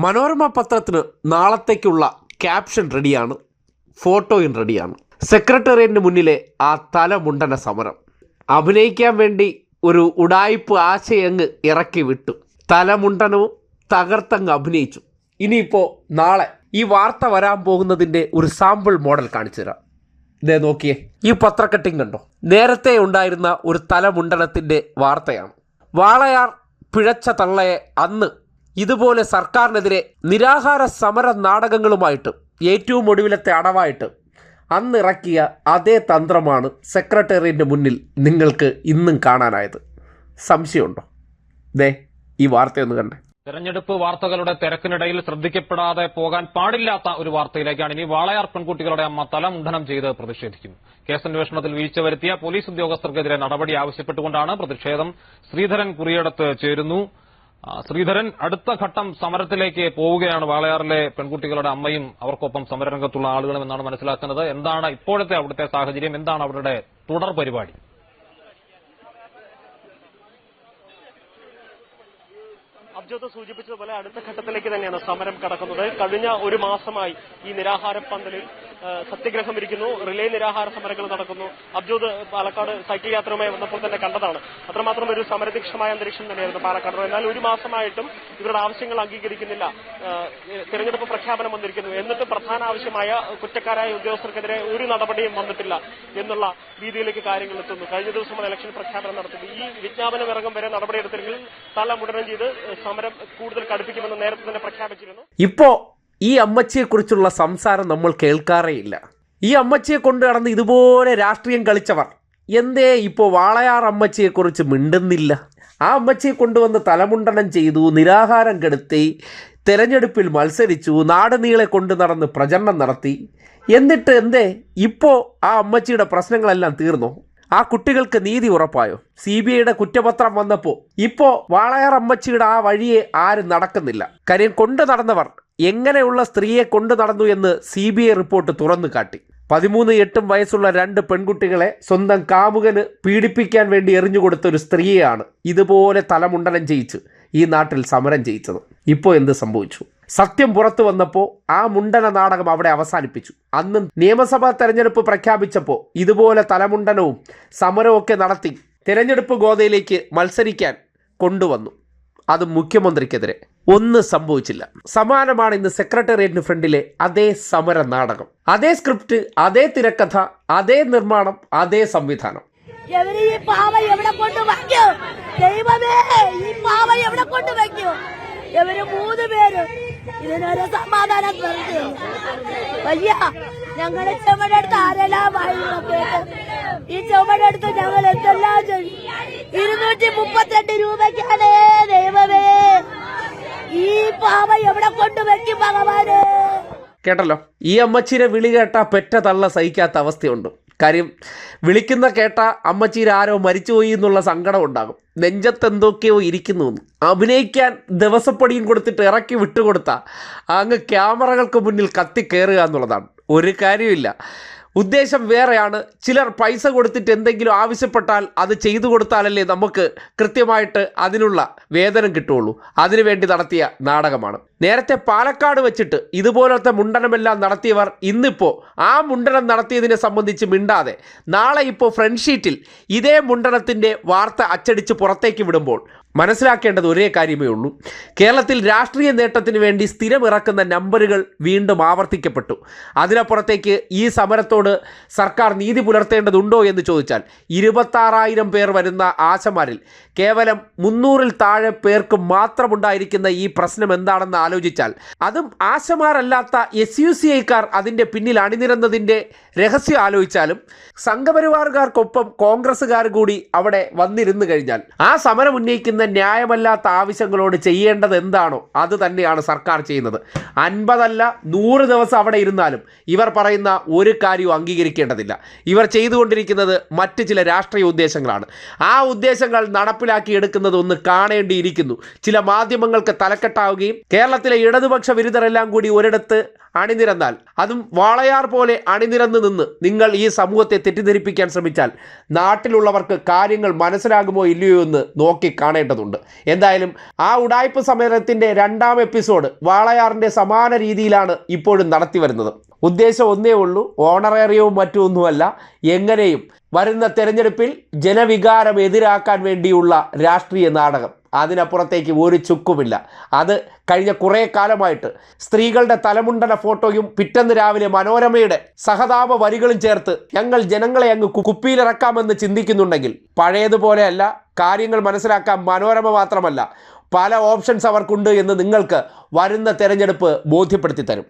Manorama പത്രത്തിന് നാളത്തേക്കുള്ള caption റെഡിയാണ് ഫോട്ടോയും റെഡിയാണ്. സെക്രട്ടേറിയറ്റിന് മുന്നിലെ ആ തലമുണ്ടന സമരം. അഭിനയിക്കാൻ വേണ്ടി ഒരു ഉടായ്പ് ആശയങ്ങ് ഇറക്കി വിട്ടു. തലമുണ്ടനവും തകർത്തങ്ങ് അഭിനയിച്ചു. ഇനിയിപ്പോൾ നാളെ ഈ വാർത്ത വരാൻ പോകുന്നതിന്റെ ഒരു സാമ്പിൾ മോഡൽ കാണിച്ചു തരാം. ഇതേ നോക്കിയേ ഈ പത്രക്കട്ടിങ് കണ്ടോ? നേരത്തെ ഉണ്ടായിരുന്ന ഒരു തലമുണ്ടനത്തിന്റെ വാർത്തയാണ്. വാളയാർ പിഴച്ച തള്ളയെ അന്ന് ഇതുപോലെ സർക്കാരിനെതിരെ നിരാഹാര സമര നാടകങ്ങളുമായിട്ട് ഏറ്റവും ഒടുവിലത്തെ അടവായിട്ട് അന്നിറക്കിയ അതേ തന്ത്രമാണ് സെക്രട്ടേറിയറ്റിന്റെ മുന്നിൽ നിങ്ങൾക്ക് ഇന്നും കാണാനായത്. സംശയമുണ്ടോ? ദേ ഈ വാർത്തയൊന്ന് കണ്ടേ. തെരഞ്ഞെടുപ്പ് വാർത്തകളുടെ തിരക്കിനിടയിൽ ശ്രദ്ധിക്കപ്പെടാതെ പോകാൻ പാടില്ലാത്ത ഒരു വാർത്തയിലേക്കാണ് ഇനി വാളയാർ പെൺകുട്ടികളുടെ അമ്മ തലമുണ്ഡനം ചെയ്ത് പ്രതിഷേധിക്കുന്നു. കേസന്വേഷണത്തിൽ വീഴ്ച വരുത്തിയ പോലീസ് ഉദ്യോഗസ്ഥർക്കെതിരെ നടപടി ആവശ്യപ്പെട്ടുകൊണ്ടാണ് പ്രതിഷേധം. ശ്രീധരൻ കുറിയടത്ത് ചേരുന്നു. ശ്രീധരൻ അടുത്ത ഘട്ടം സമരത്തിലേക്ക് പോവുകയാണ്. വാളയാറിലെ പെൺകുട്ടികളുടെ അമ്മയും അവർക്കൊപ്പം സമരരംഗത്തുള്ള ആളുകളും എന്നാണ് മനസ്സിലാക്കുന്നത്. എന്താണ് ഇപ്പോഴത്തെ അവിടുത്തെ സാഹചര്യം? എന്താണ് അവരുടെ തുടർ പരിപാടി? അബ്ജോത്ത് സൂചിപ്പിച്ചതുപോലെ അടുത്ത ഘട്ടത്തിലേക്ക് തന്നെയാണ് സമരം കടക്കുന്നത്. കഴിഞ്ഞ ഒരു മാസമായി ഈ നിരാഹാര പന്തലിൽ സത്യഗ്രഹം ഇരിക്കുന്നു. റിലേ നിരാഹാര സമരങ്ങൾ നടക്കുന്നു. അബ്ജോത് പാലക്കാട് സൈക്കിൾ യാത്രയുമായി വന്നപ്പോൾ തന്നെ കണ്ടതാണ്. അത്രമാത്രം ഒരു സമരതീക്ഷമായ അന്തരീക്ഷം തന്നെയായിരുന്നു പാലക്കാട്. എന്നാൽ ഒരു മാസമായിട്ടും ഇവരുടെ ആവശ്യങ്ങൾ അംഗീകരിക്കുന്നില്ല. തെരഞ്ഞെടുപ്പ് പ്രഖ്യാപനം വന്നിരിക്കുന്നു. എന്നിട്ട് പ്രധാന ആവശ്യമായ കുറ്റക്കാരായ ഉദ്യോഗസ്ഥർക്കെതിരെ ഒരു നടപടിയും വന്നിട്ടില്ല എന്നുള്ള രീതിയിലേക്ക് കാര്യങ്ങൾ എത്തുന്നു. കഴിഞ്ഞ ദിവസം ഇലക്ഷൻ പ്രഖ്യാപനം നടത്തുന്നു. ഈ വിജ്ഞാപനം ഇറങ്ങും വരെ നടപടിയെടുത്തില്ലെങ്കിൽ തല മുടനം ചെയ്ത് സമരം കൂടുതൽ കടുപ്പിക്കുമെന്ന് നേരത്തെ തന്നെ പ്രഖ്യാപിച്ചിരുന്നു. ഇപ്പോ ഈ അമ്മച്ചിയെക്കുറിച്ചുള്ള സംസാരം നമ്മൾ കേൾക്കാറേയില്ല. ഈ അമ്മച്ചിയെ കൊണ്ട് നടന്ന് ഇതുപോലെ രാഷ്ട്രീയം കളിച്ചവർ എന്തേ ഇപ്പോൾ വാളയാർ അമ്മച്ചിയെ കുറിച്ച് മിണ്ടുന്നില്ല? ആ അമ്മച്ചിയെ കൊണ്ടുവന്ന് തലമുണ്ടനം ചെയ്തു നിരാഹാരം കെടുത്തി തെരഞ്ഞെടുപ്പിൽ മത്സരിച്ചു നാടുനീളെ കൊണ്ടു നടന്ന് പ്രചരണം നടത്തി. എന്നിട്ട് എന്തേ ഇപ്പോൾ ആ അമ്മച്ചിയുടെ പ്രശ്നങ്ങളെല്ലാം തീർന്നോ? ആ കുട്ടികൾക്ക് നീതി ഉറപ്പായോ? സി ബി ഐയുടെ കുറ്റപത്രം വന്നപ്പോൾ ഇപ്പോ വാളയാറമ്മച്ചിയുടെ ആ വഴിയെ ആരും നടക്കുന്നില്ല. കാര്യം കൊണ്ടു നടന്നവർ എങ്ങനെയുള്ള സ്ത്രീയെ കൊണ്ടു നടന്നു എന്ന് സി ബി ഐ റിപ്പോർട്ട് തുറന്നു കാട്ടി. പതിമൂന്ന് എട്ടും വയസ്സുള്ള രണ്ട് പെൺകുട്ടികളെ സ്വന്തം കാമുകന് പീഡിപ്പിക്കാൻ വേണ്ടി എറിഞ്ഞുകൊടുത്ത ഒരു സ്ത്രീയാണ് ഇതുപോലെ തലമുണ്ടനം ചെയ്യിച്ച് ഈ നാട്ടിൽ സമരം ചെയ്യിച്ചത്. ഇപ്പോൾ എന്ത് സംഭവിച്ചു? സത്യം പുറത്തു വന്നപ്പോൾ ആ മുണ്ടന നാടകം അവിടെ അവസാനിപ്പിച്ചു. അന്ന് നിയമസഭാ തെരഞ്ഞെടുപ്പ് പ്രഖ്യാപിച്ചപ്പോൾ ഇതുപോലെ തലമുണ്ടനവും സമരവും ഒക്കെ നടത്തി തെരഞ്ഞെടുപ്പ് ഗോതയിലേക്ക് മത്സരിക്കാൻ കൊണ്ടുവന്നു. അത് മുഖ്യമന്ത്രിക്കെതിരെ. ഒന്നും സംഭവിച്ചില്ല. സമാനമാണ് ഇന്ന് സെക്രട്ടേറിയറ്റിന് ഫ്രണ്ടിലെ അതേ സമര നാടകം. അതേ സ്ക്രിപ്റ്റ് അതേ തിരക്കഥ അതേ നിർമ്മാണം അതേ സംവിധാനം. ഈ എവിടെ കൊണ്ട് ദൈവമേ ഈ പാവ എവിടെ കൊണ്ട് വയ്ക്കൂ? ഇവർ മൂന്ന് പേര് ഇതിനൊരു സമാധാനം പറഞ്ഞു വയ്യ ഞങ്ങളെ ചുമടെടുത്ത് ആരെല്ലാം വായുന്നൊക്കെ ഈ ചുമടെടുത്ത് ഞങ്ങൾ എന്തെല്ലാം ചെയ്യും? ഇരുന്നൂറ്റി മുപ്പത്തിരണ്ട് രൂപയ്ക്കാണ് ദൈവമേ. ഈ പാവ എവിടെ കൊണ്ടുവയ്ക്കും ഭഗവാന്? കേട്ടല്ലോ? ഈ അമ്മച്ചിനെ വിളി കേട്ട പെറ്റ തള്ള സഹിക്കാത്ത അവസ്ഥയുണ്ട്. കാര്യം വിളിക്കുന്ന കേട്ട അമ്മച്ചീര് ആരോ മരിച്ചുപോയി എന്നുള്ള സങ്കടം ഉണ്ടാകും. നെഞ്ചത്ത് എന്തൊക്കെയോ ഇരിക്കുന്നു. അഭിനയിക്കാൻ ദിവസപ്പടിയും കൊടുത്തിട്ട് ഇറക്കി വിട്ടുകൊടുത്ത. അങ്ങ് ക്യാമറകൾക്ക് മുന്നിൽ കത്തി കയറുക എന്നുള്ളതാണ്. ഒരു കാര്യമില്ല ഉദ്ദേശം വേറെയാണ്. ചിലർ പൈസ കൊടുത്തിട്ട് എന്തെങ്കിലും ആവശ്യപ്പെട്ടാൽ അത് ചെയ്തു കൊടുത്താലല്ലേ നമുക്ക് കൃത്യമായിട്ട് അതിനുള്ള വേതനം കിട്ടുള്ളൂ അതിനുവേണ്ടി നടത്തിയ നാടകമാണ്. നേരത്തെ പാലക്കാട് വെച്ചിട്ട് ഇതുപോലത്തെ മുണ്ടനമെല്ലാം നടത്തിയവർ ഇന്നിപ്പോൾ ആ മുണ്ടനം നടത്തിയതിനെ സംബന്ധിച്ച് മിണ്ടാതെ നാളെ ഇപ്പോൾ ഫ്രണ്ട് ഷീറ്റിൽ ഇതേ മുണ്ടനത്തിന്റെ വാർത്ത അച്ചടിച്ച് പുറത്തേക്ക് വിടുമ്പോൾ മനസ്സിലാക്കേണ്ടത് ഒരേ കാര്യമേ ഉള്ളൂ. കേരളത്തിൽ രാഷ്ട്രീയ നേട്ടത്തിന് വേണ്ടി സ്ഥിരം ഇറക്കുന്ന നമ്പറുകൾ വീണ്ടും ആവർത്തിക്കപ്പെട്ടു. അതിനപ്പുറത്തേക്ക് ഈ സമരത്തോട് സർക്കാർ നീതി പുലർത്തേണ്ടതുണ്ടോ എന്ന് ചോദിച്ചാൽ ഇരുപത്താറായിരം പേർ വരുന്ന ആശമാരിൽ കേവലം മുന്നൂറിൽ താഴെ പേർക്ക് മാത്രമുണ്ടായിരിക്കുന്ന ഈ പ്രശ്നം എന്താണെന്ന് ആലോചിച്ചാൽ അതും ആശമാരല്ലാത്ത എസ് യു സി ഐക്കാർ അതിന്റെ പിന്നിൽ അണിനിരന്നതിന്റെ രഹസ്യം ആലോചിച്ചാലും സംഘപരിവാറുകാർക്കൊപ്പം കോൺഗ്രസ്സുകാർ കൂടി അവിടെ വന്നിരുന്നു കഴിഞ്ഞാൽ ആ സമരം ഉന്നയിക്കുന്ന ന്യായമല്ലാത്ത ആവശ്യങ്ങളോട് ചെയ്യേണ്ടത് എന്താണോ അത് തന്നെയാണ് സർക്കാർ ചെയ്യുന്നത്. അൻപതല്ല നൂറ് ദിവസം അവിടെ ഇരുന്നാലും ഇവർ പറയുന്ന ഒരു കാര്യവും അംഗീകരിക്കേണ്ടതില്ല. ഇവർ ചെയ്തുകൊണ്ടിരിക്കുന്നത് മറ്റ് ചില രാഷ്ട്രീയ ഉദ്ദേശങ്ങളാണ്. ആ ഉദ്ദേശങ്ങൾ നടപ്പിലാക്കി എടുക്കുന്നത് ഒന്ന് കാണേണ്ടിയിരിക്കുന്നു. ചില മാധ്യമങ്ങൾക്ക് തലക്കെട്ടാവുകയും കേരളത്തിലെ ഇടതുപക്ഷ വിരുദ്ധരെല്ലാം കൂടി ഒരിടത്ത് അണിനിരന്നാൽ അതും വാളയാർ പോലെ അണിനിരന്ന് നിന്ന് നിങ്ങൾ ഈ സമൂഹത്തെ തെറ്റിദ്ധരിപ്പിക്കാൻ ശ്രമിച്ചാൽ നാട്ടിലുള്ളവർക്ക് കാര്യങ്ങൾ മനസ്സിലാകുമോ ഇല്ലയോ എന്ന് നോക്കി കാണേണ്ടത് അറിയേണ്ടതുണ്ട് എന്തായാലും ആ ഉടായ്പ സമരത്തിന്റെ രണ്ടാം എപ്പിസോഡ് വാളയാറിന്റെ സമാന രീതിയിലാണ് ഇപ്പോഴും നടത്തി വരുന്നത്. ഉദ്ദേശം ഒന്നേ ഉള്ളൂ ഓണറേറിയവും മറ്റുമൊന്നുമല്ല എങ്ങനെയും വരുന്ന തെരഞ്ഞെടുപ്പിൽ ജനവികാരം എതിരാക്കാൻ വേണ്ടിയുള്ള രാഷ്ട്രീയ നാടകം. അതിനപ്പുറത്തേക്ക് ഒരു ചുക്കുമില്ല. അത് കഴിഞ്ഞ കുറേ കാലമായിട്ട് സ്ത്രീകളുടെ തലമുണ്ടന ഫോട്ടോയും പിറ്റന്ന് രാവിലെ മനോരമയുടെ സഹതാപ വരികളും ചേർത്ത് ഞങ്ങൾ ജനങ്ങളെ അങ്ങ് കുപ്പിയിലിറക്കാമെന്ന് ചിന്തിക്കുന്നുണ്ടെങ്കിൽ പഴയതുപോലെയല്ല കാര്യങ്ങൾ മനസ്സിലാക്കാൻ മനോരമ മാത്രമല്ല പല ഓപ്ഷൻസ് അവർക്കുണ്ട് എന്ന് നിങ്ങൾക്ക് വരുന്ന തെരഞ്ഞെടുപ്പ് ബോധ്യപ്പെടുത്തി തരും